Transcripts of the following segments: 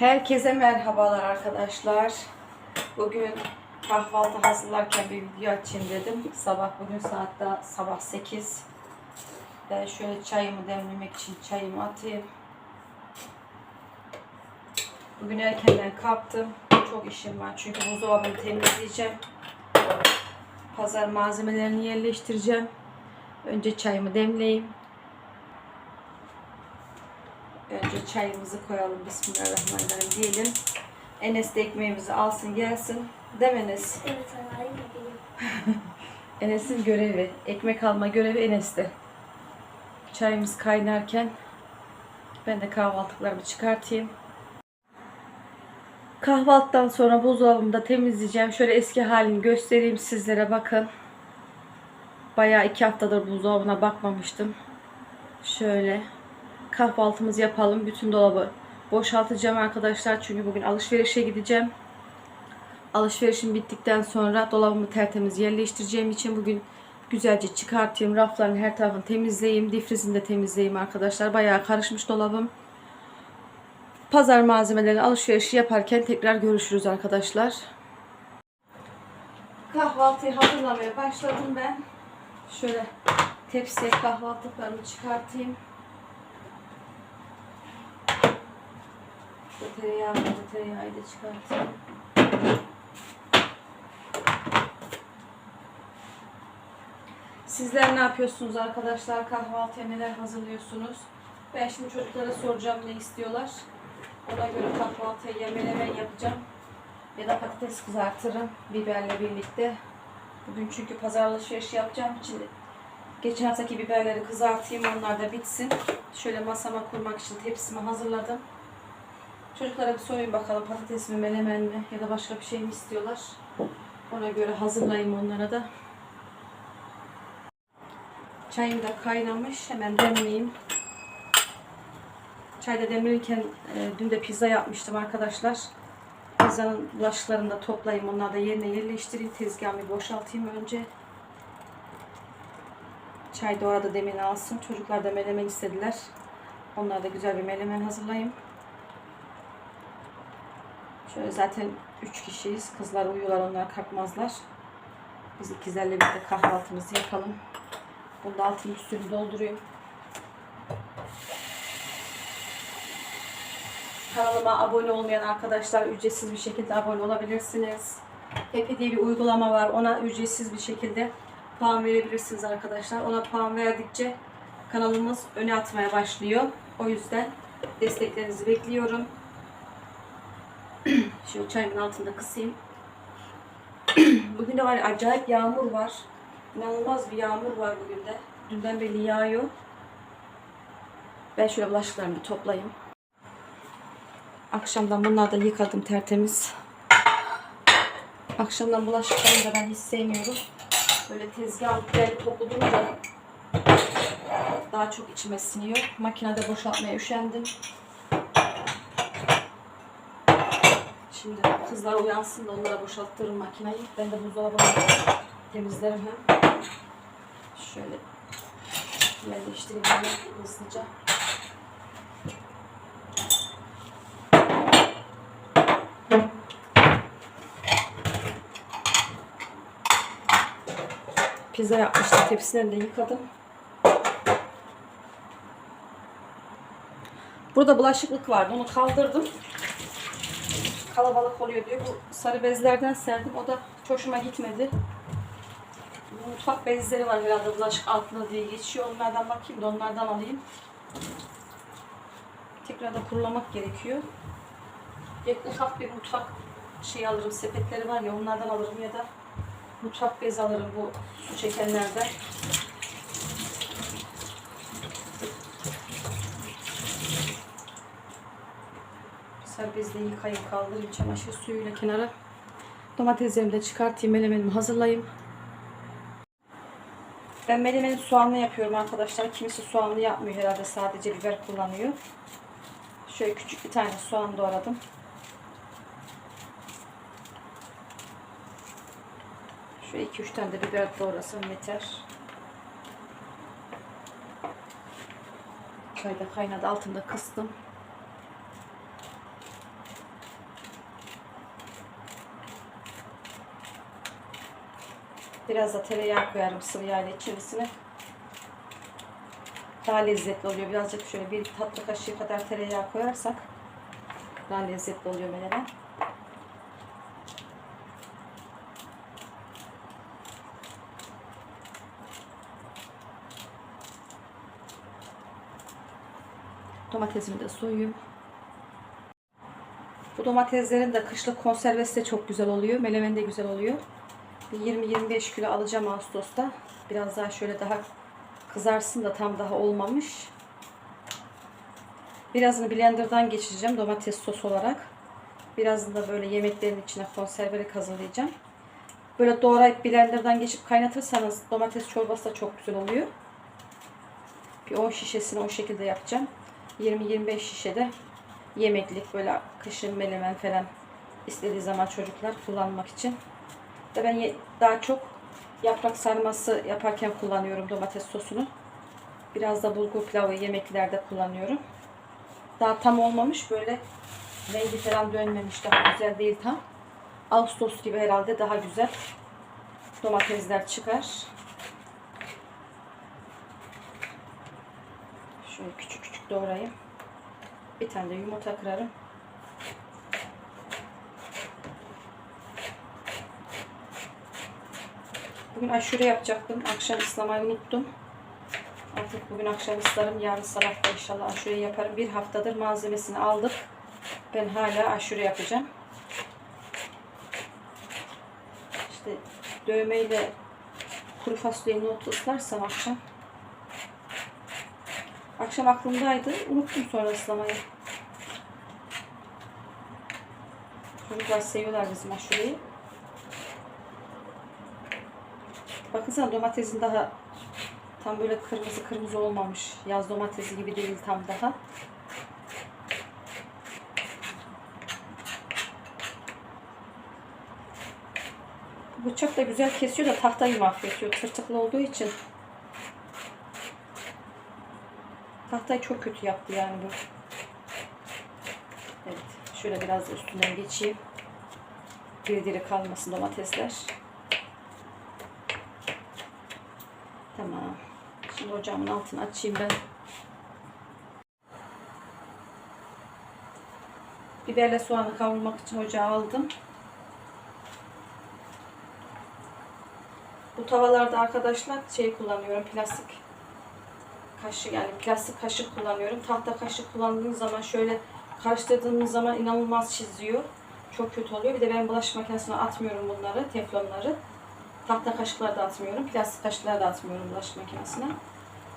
Herkese merhabalar arkadaşlar. Bugün kahvaltı hazırlarken bir video açayım dedim. Sabah bugün saatte sabah 8. Ben şöyle çayımı demlemek için çayımı atayım. Bugün erkenden kalktım. Çok işim var çünkü buzdolabını temizleyeceğim. Pazar malzemelerini yerleştireceğim. Önce çayımı demleyeyim. Önce çayımızı koyalım. Bismillahirrahmanirrahim diyelim. Enes de ekmeğimizi alsın gelsin. Değil mi Enes? Evet. Enes'in görevi. Ekmek alma görevi Enes'te. Çayımız kaynarken ben de kahvaltılarımı çıkartayım. Kahvaltıdan sonra buzdolabımı da temizleyeceğim. Şöyle eski halini göstereyim sizlere bakın. Bayağı iki haftadır buzdolabına bakmamıştım. Şöyle kahvaltımızı yapalım. Bütün dolabı boşaltacağım arkadaşlar. Çünkü bugün alışverişe gideceğim. Alışverişim bittikten sonra dolabımı tertemiz yerleştireceğim için bugün güzelce çıkartayım. Rafların her tarafını temizleyeyim. Difrizini de temizleyeyim arkadaşlar. Bayağı karışmış dolabım. Pazar malzemeleri alışverişi yaparken tekrar görüşürüz arkadaşlar. Kahvaltıyı hazırlamaya başladım ben. Şöyle tepsiye kahvaltılıklarımı çıkartayım. Bu tereyağı, bu tereyağı da çıkartayım. Sizler ne yapıyorsunuz arkadaşlar? Kahvaltıya neler hazırlıyorsunuz? Ben şimdi çocuklara soracağım ne istiyorlar. Ona göre kahvaltıya ya menemen yapacağım ya da patates kızartırım biberle birlikte. Bugün çünkü pazar alışverişi yapacağım için geçen haftaki biberleri kızartayım onlar da bitsin. Şöyle masama kurmak için tepsimi hazırladım. Çocuklara bir sorayım bakalım patates mi menemen mi ya da başka bir şey mi istiyorlar. Ona göre hazırlayayım onlara da. Çayım da kaynamış. Hemen demleyeyim. Çayda demlenirken e, dün de pizza yapmıştım arkadaşlar. Pizzanın bulaşıklarını da toplayayım. Onları da yerine yerleştireyim. Tezgahımı boşaltayım önce. Çay da orada demini alsın. Çocuklar da menemen istediler. Onlar da güzel bir menemen hazırlayayım. Şöyle zaten 3 kişiyiz. Kızlar uyuyorlar. Onlar kalkmazlar. Biz ikizlerle birlikte kahvaltımızı yapalım. Bunda altını üstünü doldurayım. Kanalıma abone olmayan arkadaşlar ücretsiz bir şekilde abone olabilirsiniz. Happy diye bir uygulama var. Ona ücretsiz bir şekilde puan verebilirsiniz arkadaşlar. Ona puan verdikçe kanalımız öne atmaya başlıyor. O yüzden desteklerinizi bekliyorum. Şöyle çayımın altında kısayım. Bugün de var ya, acayip yağmur var. İnanılmaz bir yağmur var bugün de. Dünden beri yağıyor. Ben şöyle bulaşıklarımı toplayayım. Akşamdan bunları da yıkadım tertemiz. Akşamdan bulaşıklarını da ben hiç sevmiyorum. Böyle tezgah güzel toplu durunca daha çok içime siniyor. Makinede boşaltmaya üşendim. Şimdi kızlar uyansın da onlara boşalttırırım makineyi. Ben de buzdolabını temizlerim hem. Şöyle yerleştireyim hemen hızlıca. Pizza yapmıştım. Tepsilerini de yıkadım. Burada bulaşıklık vardı. Onu kaldırdım. Kalabalık oluyor diyor. Bu sarı bezlerden serdim. O da hoşuma gitmedi. Mutfak bezleri var herhalde bulaşık altına diye geçiyor. Onlardan bakayım da onlardan alayım. Tekrar da kurulamak gerekiyor. Ya ufak bir mutfak şey alırım. Sepetleri var ya onlardan alırım ya da mutfak bez alırım bu su çekenlerden. Serbezde yıkayayım kaldırayım çamaşır suyuyla kenara. Domateslerimi de çıkartayım menemenimi hazırlayayım. Ben menemeni soğanlı yapıyorum arkadaşlar. Kimisi soğanlı yapmıyor herhalde sadece biber kullanıyor. Şöyle küçük bir tane soğan doğradım. Şöyle 2-3 tane de biber doğrasam yeter. Da kaynadı altında kıstım. Biraz da tereyağı koyarım sıvı yağla içerisine. Daha lezzetli oluyor. Birazcık şöyle bir tatlı kaşığı kadar tereyağı koyarsak daha lezzetli oluyor menemen. Domatesimi de soyayım. Bu domateslerin de kışlık konservesi de çok güzel oluyor. Menemen de güzel oluyor. Bir 20-25 kilo alacağım Ağustos'ta. Biraz daha şöyle daha kızarsın da tam daha olmamış. Birazını blenderdan geçireceğim domates sos olarak. Birazını da böyle yemeklerin içine konservelik hazırlayacağım. Böyle doğrayıp blenderdan geçip kaynatırsanız domates çorbası da çok güzel oluyor. Bir 10 şişesini o şekilde yapacağım. 20-25 şişede yemeklik böyle kışın menemen falan istediği zaman çocuklar kullanmak için. Ve ben daha çok yaprak sarması yaparken kullanıyorum domates sosunu. Biraz da bulgur pilavı yemeklerde kullanıyorum. Daha tam olmamış böyle rengi falan dönmemiş daha güzel değil tam. Ağustos gibi herhalde daha güzel domatesler çıkar. Şöyle küçük küçük doğrayayım. Bir tane de yumurta kırarım. Bugün aşure yapacaktım. Akşam ıslamayı unuttum. Artık bugün akşam ıslarım. Yarın sabah da inşallah aşure yaparım. Bir haftadır malzemesini aldık. Ben hala aşure yapacağım. İşte dövmeyle kuru fasulyeyi nohutu ıslarsam akşam. Akşam aklımdaydı. Unuttum sonra ıslamayı. Çocuklar seviyorlar bizim aşureyi. Bakın sana domatesin daha tam böyle kırmızı kırmızı olmamış. Yaz domatesi gibi değil tam daha. Bıçak da güzel kesiyor da tahtayı mahvediyor. Tırtıklı olduğu için. Tahtayı çok kötü yaptı yani bu. Evet. Şöyle biraz üstünden geçeyim. Diri diri kalmasın domatesler. Tamam. Şimdi ocağımın altını açayım ben. Biberle soğanı kavurmak için ocağa aldım. Bu tavalarda arkadaşlar şey kullanıyorum plastik kaşık yani plastik kaşık kullanıyorum. Tahta kaşık kullandığınız zaman şöyle karıştırdığınız zaman inanılmaz çiziyor. Çok kötü oluyor. Bir de ben bulaşık makinesine atmıyorum bunları, teflonları. Tahta kaşıkları da atmıyorum. Plastik kaşıkları da atmıyorum bulaşık makinesine.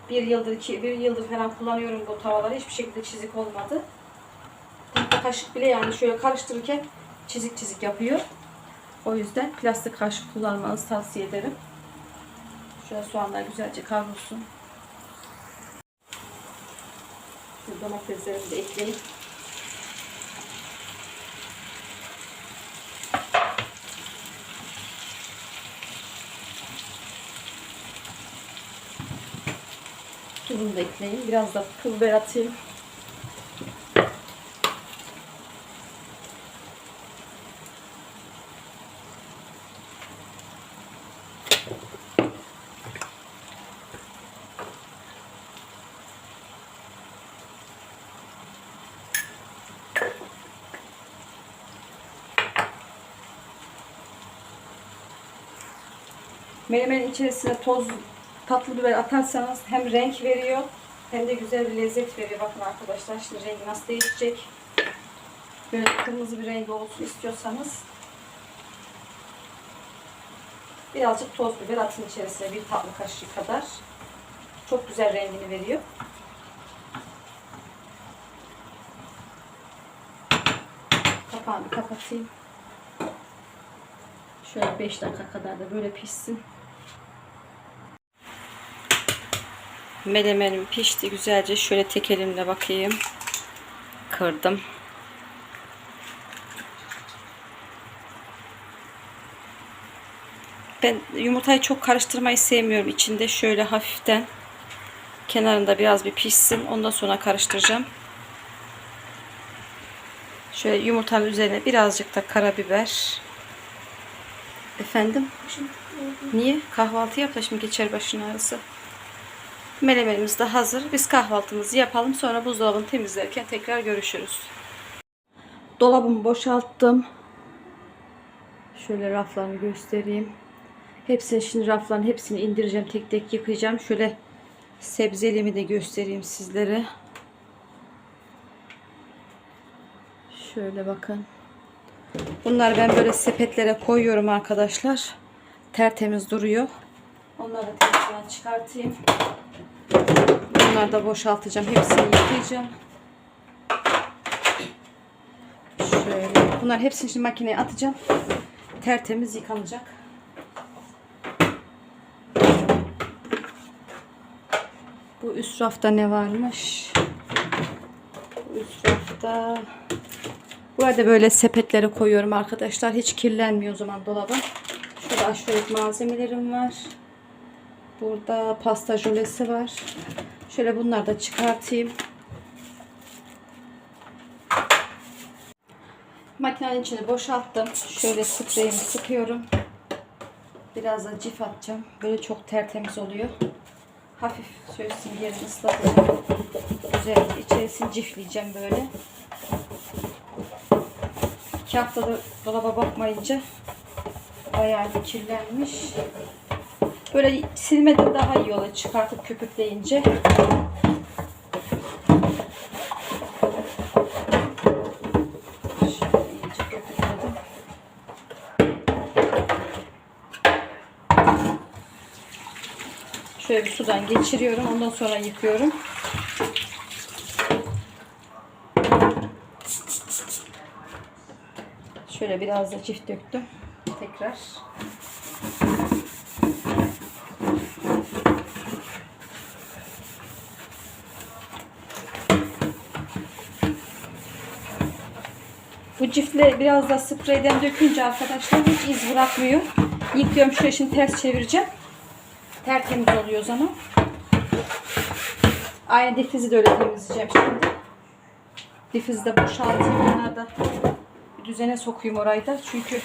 Bir yıldır, iki, bir yıldır falan kullanıyorum bu tavaları. Hiçbir şekilde çizik olmadı. Tahta kaşık bile yani şöyle karıştırırken çizik çizik yapıyor. O yüzden plastik kaşık kullanmanızı tavsiye ederim. Şöyle soğanlar güzelce kavrulsun. Şu domateslerimi de ekleyip Tuzunu da ekleyeyim. Biraz da pul biber atayım. Menemenin içerisine toz tatlı biber atarsanız hem renk veriyor hem de güzel bir lezzet veriyor. Bakın arkadaşlar şimdi rengi nasıl değişecek. Böyle kırmızı bir rengi olsun istiyorsanız birazcık toz biber atın içerisine bir tatlı kaşığı kadar. Çok güzel rengini veriyor. Kapağını kapatayım. Şöyle 5 dakika kadar da böyle pişsin. Menemenim pişti güzelce. Şöyle tek elimle bakayım. Kırdım. Ben yumurtayı çok karıştırmayı sevmiyorum. İçinde şöyle hafiften kenarında biraz bir pişsin. Ondan sonra karıştıracağım. Şöyle yumurtanın üzerine birazcık da karabiber. Efendim? Niye? Kahvaltı yap da şimdi geçer başın ağrısı. Melemenimiz de hazır. Biz kahvaltımızı yapalım. Sonra buzdolabını temizlerken tekrar görüşürüz. Dolabımı boşalttım. Şöyle raflarını göstereyim. Hepsini şimdi rafların hepsini indireceğim. Tek tek yıkayacağım. Şöyle sebzelimi de göstereyim sizlere. Şöyle bakın. Bunları ben böyle sepetlere koyuyorum arkadaşlar. Tertemiz duruyor. Onları da tezgahına çıkartayım. Bunları da boşaltacağım. Hepsini yıkayacağım. Şöyle. Bunlar hepsini şimdi makineye atacağım. Tertemiz yıkanacak. Bu üst rafta ne varmış? Bu üst rafta Burada böyle sepetlere koyuyorum arkadaşlar. Hiç kirlenmiyor o zaman dolabım. Şurada aşuret malzemelerim var. Burada pasta jölesi var. Şöyle bunları da çıkartayım. Makinenin içini boşalttım. Şöyle spreyimi sıkıyorum. Biraz da cif atacağım. Böyle çok tertemiz oluyor. Hafif şöyle yerini ıslatacağım. Güzel içerisini cifleyeceğim böyle. İki haftadır dolaba bakmayınca bayağı bir kirlenmiş. Böyle silmeden daha iyi olur çıkartıp köpükleyince. Şöyle bir sudan geçiriyorum. Ondan sonra yıkıyorum. Şöyle biraz da çift döktüm. Tekrar. Bu cifle biraz da spreyden dökünce arkadaşlar hiç iz bırakmıyor. Yıkıyorum şöyle şimdi ters çevireceğim. Tertemiz oluyor o zaman. Aynı difizi de öyle temizleyeceğim şimdi. Difizi de boşaltayım. Bunlar da bir düzene sokayım orayı da. Çünkü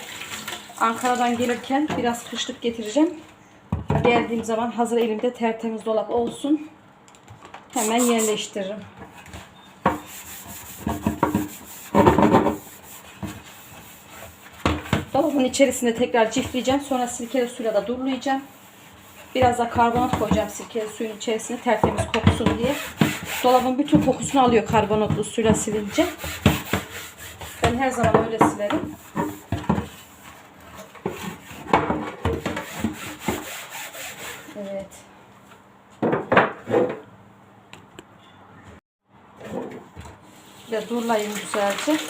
Ankara'dan gelirken biraz kışlık getireceğim. Geldiğim zaman hazır elimde tertemiz dolap olsun. Hemen yerleştiririm. Dolabın içerisinde tekrar çiftleyeceğim. Sonra sirkeli suyla da durulayacağım. Biraz da karbonat koyacağım sirkeli suyun içerisine tertemiz kokusun diye. Dolabın bütün kokusunu alıyor karbonatlı suyla silince. Ben her zaman öyle silerim. Evet. Bir de durlayayım güzelce.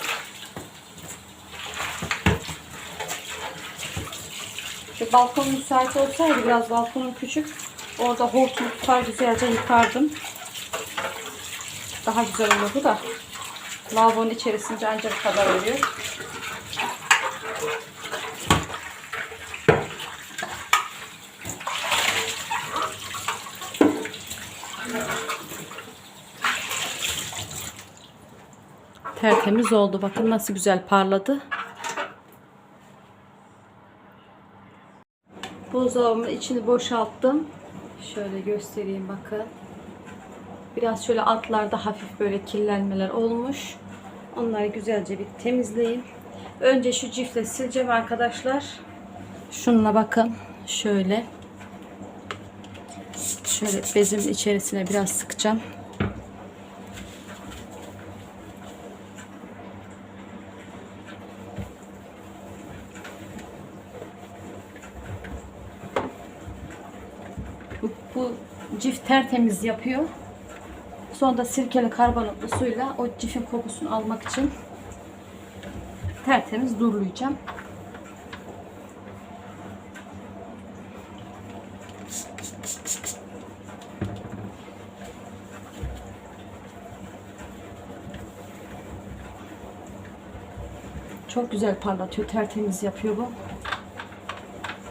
Balkon müsait olsaydı biraz balkonum küçük. Orada hortum tutar güzelce yıkardım. Daha güzel olurdu da. Lavabonun içerisinde ancak kadar oluyor. Tertemiz oldu. Bakın nasıl güzel parladı. Buzdolabımın içini boşalttım. Şöyle göstereyim bakın. Biraz şöyle altlarda hafif böyle kirlenmeler olmuş. Onları güzelce bir temizleyeyim. Önce şu cifle sileceğim arkadaşlar. Şununla bakın. Şöyle. Şöyle bezimin içerisine biraz sıkacağım. Bu, bu cif tertemiz yapıyor. Sonra sirkeli karbonatlı suyla o cifin kokusunu almak için tertemiz durulayacağım. Çok güzel parlatıyor, tertemiz yapıyor bu.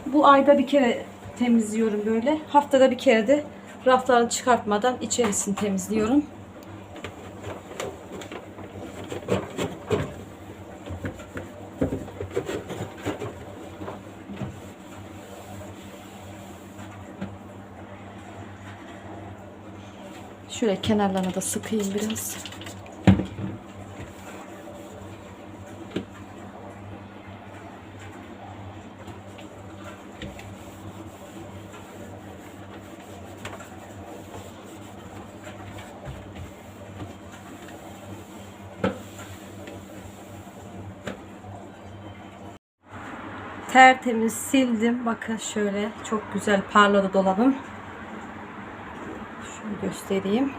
Bu ayda bir kere temizliyorum böyle. Haftada bir kere de Raflarını çıkartmadan içerisini temizliyorum. Şöyle kenarlarına da sıkayım biraz. Tertemiz sildim. Bakın şöyle çok güzel parladı dolabım. Şöyle göstereyim.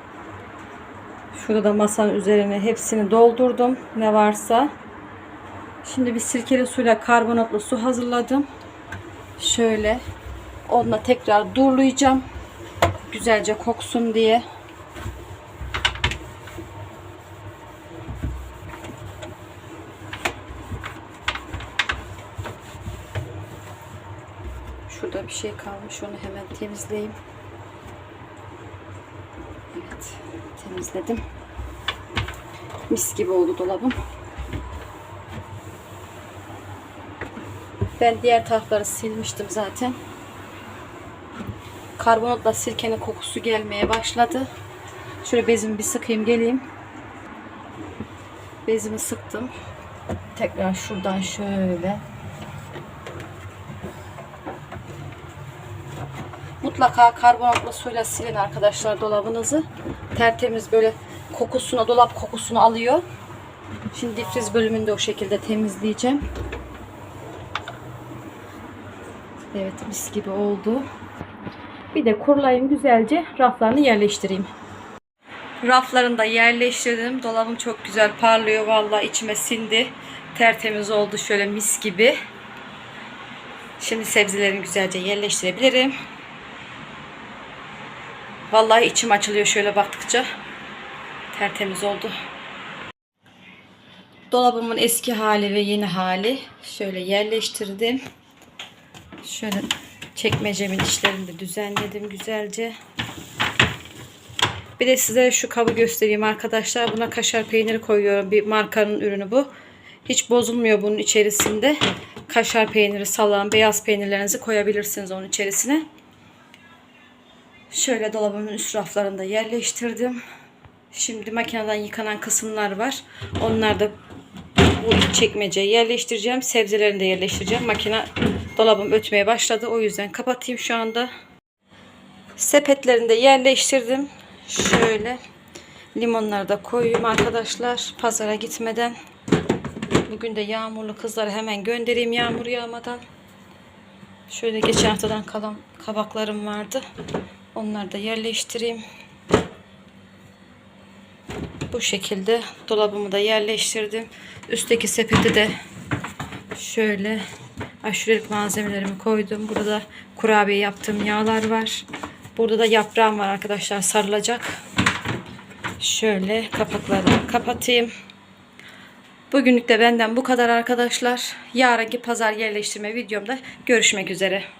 Şurada da masanın üzerine hepsini doldurdum. Ne varsa. Şimdi bir sirkeli suyla karbonatlı su hazırladım. Şöyle onunla tekrar durlayacağım. Güzelce koksun diye. Şurada bir şey kalmış. Onu hemen temizleyeyim. Evet. Temizledim. Mis gibi oldu dolabım. Ben diğer tarafları silmiştim zaten. Karbonatla sirkenin kokusu gelmeye başladı. Şöyle bezimi bir sıkayım geleyim. Bezimi sıktım. Tekrar şuradan şöyle Mutlaka karbonatlı suyla silin arkadaşlar dolabınızı. Tertemiz böyle kokusunu, dolap kokusunu alıyor. Şimdi difriz bölümünde o şekilde temizleyeceğim. Evet mis gibi oldu. Bir de kurulayım güzelce raflarını yerleştireyim. Raflarını da yerleştirdim. Dolabım çok güzel parlıyor. Vallahi içime sindi. Tertemiz oldu şöyle mis gibi. Şimdi sebzelerimi güzelce yerleştirebilirim. Vallahi içim açılıyor şöyle baktıkça. Tertemiz oldu. Dolabımın eski hali ve yeni hali şöyle yerleştirdim. Şöyle çekmecemin içlerini de düzenledim güzelce. Bir de size şu kabı göstereyim arkadaşlar. Buna kaşar peyniri koyuyorum. Bir markanın ürünü bu. Hiç bozulmuyor bunun içerisinde. Kaşar peyniri, salam, beyaz peynirlerinizi koyabilirsiniz onun içerisine. Şöyle dolabımın üst raflarında yerleştirdim. Şimdi makineden yıkanan kısımlar var. Onlar da bu çekmeceye yerleştireceğim. Sebzelerini de yerleştireceğim. Makine dolabım ötmeye başladı. O yüzden kapatayım şu anda. Sepetlerini de yerleştirdim. Şöyle limonları da koyayım arkadaşlar. Pazara gitmeden. Bugün de yağmurlu kızları hemen göndereyim yağmur yağmadan. Şöyle geçen haftadan kalan kabaklarım vardı. Onları da yerleştireyim. Bu şekilde dolabımı da yerleştirdim. Üstteki sepeti de şöyle aşurelik malzemelerimi koydum. Burada kurabiye yaptığım yağlar var. Burada da yaprağım var arkadaşlar sarılacak. Şöyle kapaklarını kapatayım. Bugünlük de benden bu kadar arkadaşlar. Yarınki pazar yerleştirme videomda görüşmek üzere.